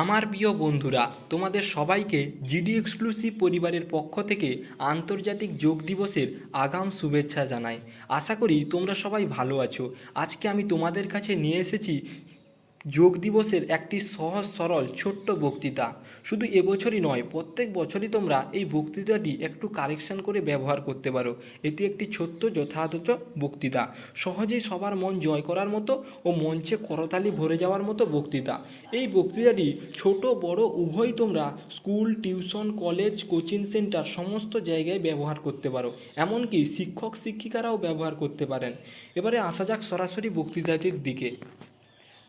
আমার প্রিয় বন্ধুরা, তোমাদের সবাইকে জিডি এক্সক্লুসিভ পরিবারের পক্ষ থেকে আন্তর্জাতিক যোগ দিবসের আগাম শুভেচ্ছা জানাই। আশা করি তোমরা সবাই ভালো আছো। আজকে আমি তোমাদের কাছে নিয়ে এসেছি যোগ দিবসের একটি সহজ, সরল, ছোট্ট বক্তৃতা। শুধু এবছরই নয়, প্রত্যেক বছরই তোমরা এই বক্তৃতাটি একটু কারেকশন করে ব্যবহার করতে পারো। এটি একটি ছোট্ট, যথাযথ বক্তৃতা। সহজেই সবার মন জয় করার মতো ও মঞ্চে করতালি ভরে যাওয়ার মতো বক্তৃতা। এই বক্তৃতাটি ছোট, বড় উভয় তোমরা school, tuition, college, coaching centre সমস্ত জায়গায় ব্যবহার করতে পারো। এমনকি শিক্ষক, শিক্ষিকারাও ব্যবহার করতে পারেন। এবারে আসা যাক সরাসরি বক্তৃতাটির দিকে।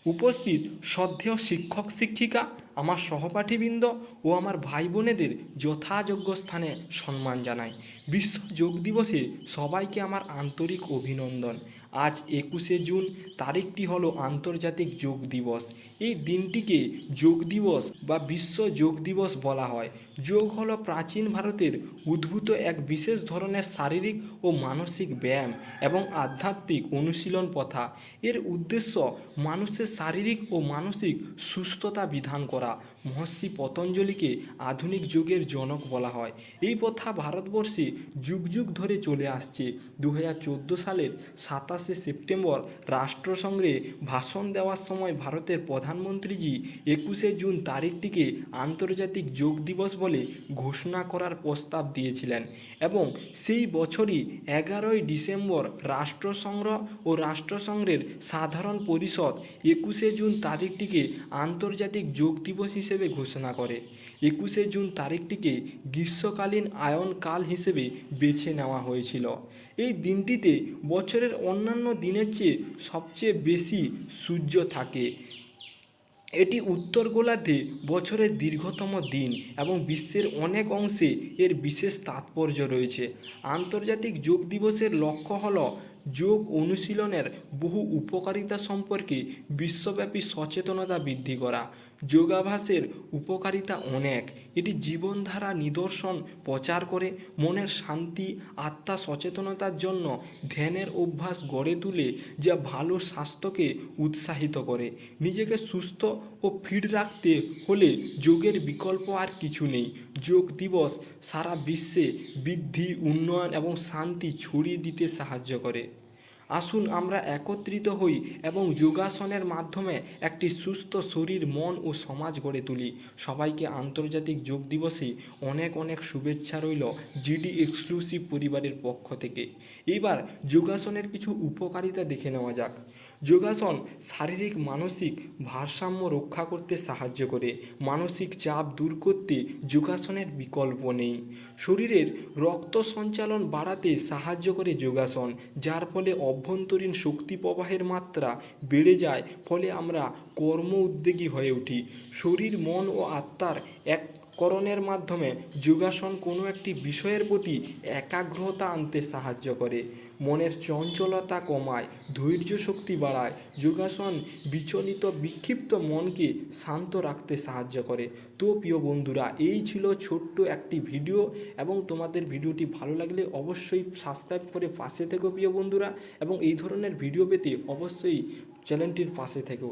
উপস্থিত শ্রদ্ধেয় শিক্ষক, শিক্ষিকা, আমার সহপাঠীবৃন্দ ও আমার ভাই বোনেদের যথাযোগ্য স্থানে সম্মান জানাই। বিশ্ব যোগ দিবসে সবাইকে আমার আন্তরিক অভিনন্দন। আজ একুশে জুন, তারিখটি হলো আন্তর্জাতিক যোগ দিবস। এই দিনটিকে যোগ দিবস বা বিশ্ব যোগ দিবস বলা হয়। যোগ হলো প্রাচীন ভারতের উদ্ভূত এক বিশেষ ধরনের শারীরিক ও মানসিক ব্যায়াম এবং আধ্যাত্মিক অনুশীলন প্রথা। এর উদ্দেশ্য মানুষের শারীরিক ও মানসিক সুস্থতা বিধান করা। মহর্ষি পতঞ্জলিকে আধুনিক যুগের জনক বলা হয়। এই প্রথা ভারতবর্ষে যুগ যুগ ধরে চলে আসছে। দু হাজার চোদ্দ সালের সাতাশে সেপ্টেম্বর রাষ্ট্রসংঘে ভাষণ দেওয়ার সময় ভারতের প্রধানমন্ত্রীজি একুশে জুন তারিখটিকে আন্তর্জাতিক যোগ দিবস বলে ঘোষণা করার প্রস্তাব দিয়েছিলেন এবং সেই বছরই এগারোই ডিসেম্বর রাষ্ট্রসংঘ ও রাষ্ট্রসংঘের সাধারণ পরিষদ একুশে জুন তারিখটিকে আন্তর্জাতিক যোগ দিবস হিসেবে ঘোষণা করে। একুশে জুন তারিখটিকে গ্রীষ্মকালীন আয়নকাল হিসেবে বেছে নেওয়া হয়েছিল। এই দিনটিতে বছরের অন্যান্য দিনের চেয়ে সবচেয়ে বেশি সূর্য থাকে। এটি উত্তর গোলার্ধে বছরের দীর্ঘতম দিন এবং বিশ্বের অনেক অংশে এর বিশেষ তাৎপর্য রয়েছে। আন্তর্জাতিক যোগ দিবসের লক্ষ্য হল যোগ অনুশীলনের বহু উপকারিতা সম্পর্কে বিশ্বব্যাপী সচেতনতা বৃদ্ধি করা। যোগাভ্যাসের উপকারিতা অনেক। এটি জীবনধারা নিদর্শন প্রচার করে, মনের শান্তি, আত্মা সচেতনতার জন্য ধ্যানের অভ্যাস গড়ে তুলে, যা ভালো স্বাস্থ্যকে উৎসাহিত করে। নিজেকে সুস্থ ও ফিট রাখতে হলে যোগের বিকল্প আর কিছু নেই। যোগ দিবস সারা বিশ্বে বৃদ্ধি, উন্নয়ন এবং শান্তি ছড়িয়ে দিতে সাহায্য করে। আসুন আমরা একত্রিত হই এবং যোগাসনের মাধ্যমে একটি সুস্থ শরীর, মন ও সমাজ গড়ে তুলি। সবাইকে আন্তর্জাতিক যোগ দিবসে অনেক অনেক শুভেচ্ছা রইল জিডি এক্সক্লুসিভ পরিবারের পক্ষ থেকে। এবার যোগাসনের কিছু উপকারিতা দেখে নেওয়া যাক। যোগাসন শারীরিক, মানসিক ভারসাম্য রক্ষা করতে সাহায্য করে। মানসিক চাপ দূর করতে যোগাসনের বিকল্প নেই। শরীরের রক্ত সঞ্চালন বাড়াতে সাহায্য করে যোগাসন, যার ফলে অভ্যন্তরীণ শক্তি প্রবাহের মাত্রা বেড়ে যায়, ফলে আমরা কর্ম উদ্যোগী হয়ে উঠি। শরীর, মন ও আত্মার এককরণের মাধ্যমে যোগাসন কোনো একটি বিষয়ের প্রতি একাগ্রতা আনতে সাহায্য করে। মনের চঞ্চলতা কমায়, ধৈর্য শক্তি বাড়ায়, যোগাসন বিচলিত, বিক্ষিপ্ত মনকে শান্ত রাখতে সাহায্য করে। তো প্রিয় বন্ধুরা, এই ছিল ছোট্ট একটি ভিডিও এবং তোমাদের ভিডিওটি ভালো লাগলে অবশ্যই সাবস্ক্রাইব করে পাশে থেকো প্রিয় বন্ধুরা এবং এই ধরনের ভিডিও পেতে অবশ্যই চ্যানেলটির পাশে থেকো।